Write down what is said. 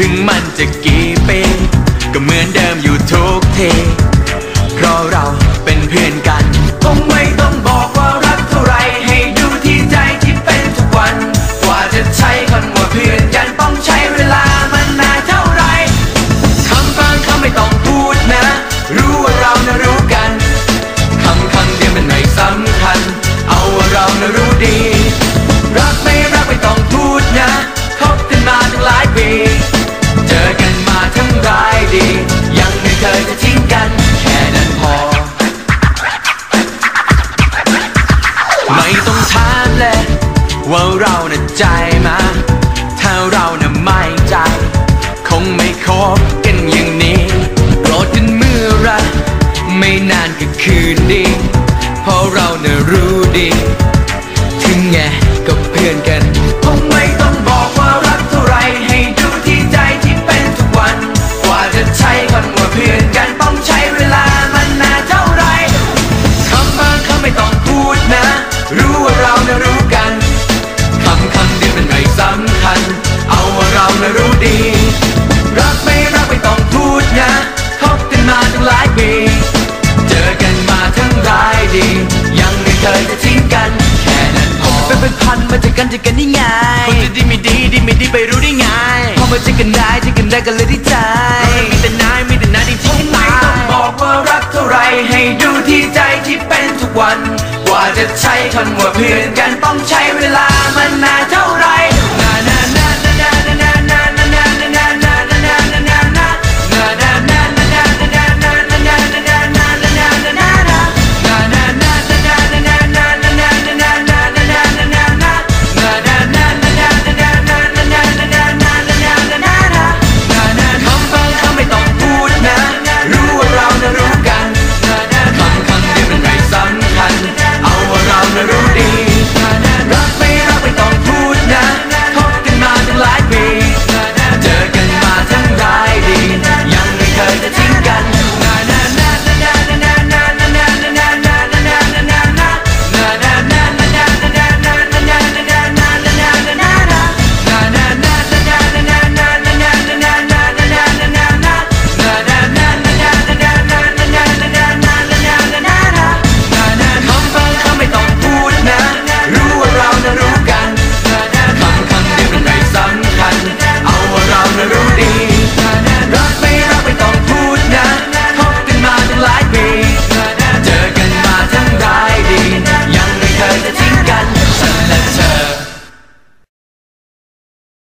ถึงมันจะกี่ปีก็เหมือนเดิมอยู่ทุกที เพราะเราเป็นเพื่อนกันคงไม่ต้อง ใจมาถ้าเราน่ะไม่ใจ คงไม่คบกันอย่างนี้โกรธกันเมื่อไรไม่นานก็คืนดี เพราะเราน่ะรู้ดี ถึงไงก็เพื่อนกันคงไม่ต้อง มาเจอกันเจอกันนี่ไงคนจะดีไม่ดีดีไม่ดีไปรู้ได้ไงพอมาเจอกันได้เจอกันได้กันเลยที่ใจมีแต่นายมีแต่นายที่ทิ้งไม่ต้องบอกว่ารักเท่าไรให้ดูที่ใจที่เป็นทุกวัน กว่าจะใช้คำว่าเพื่อนกันต้องใช้เวลา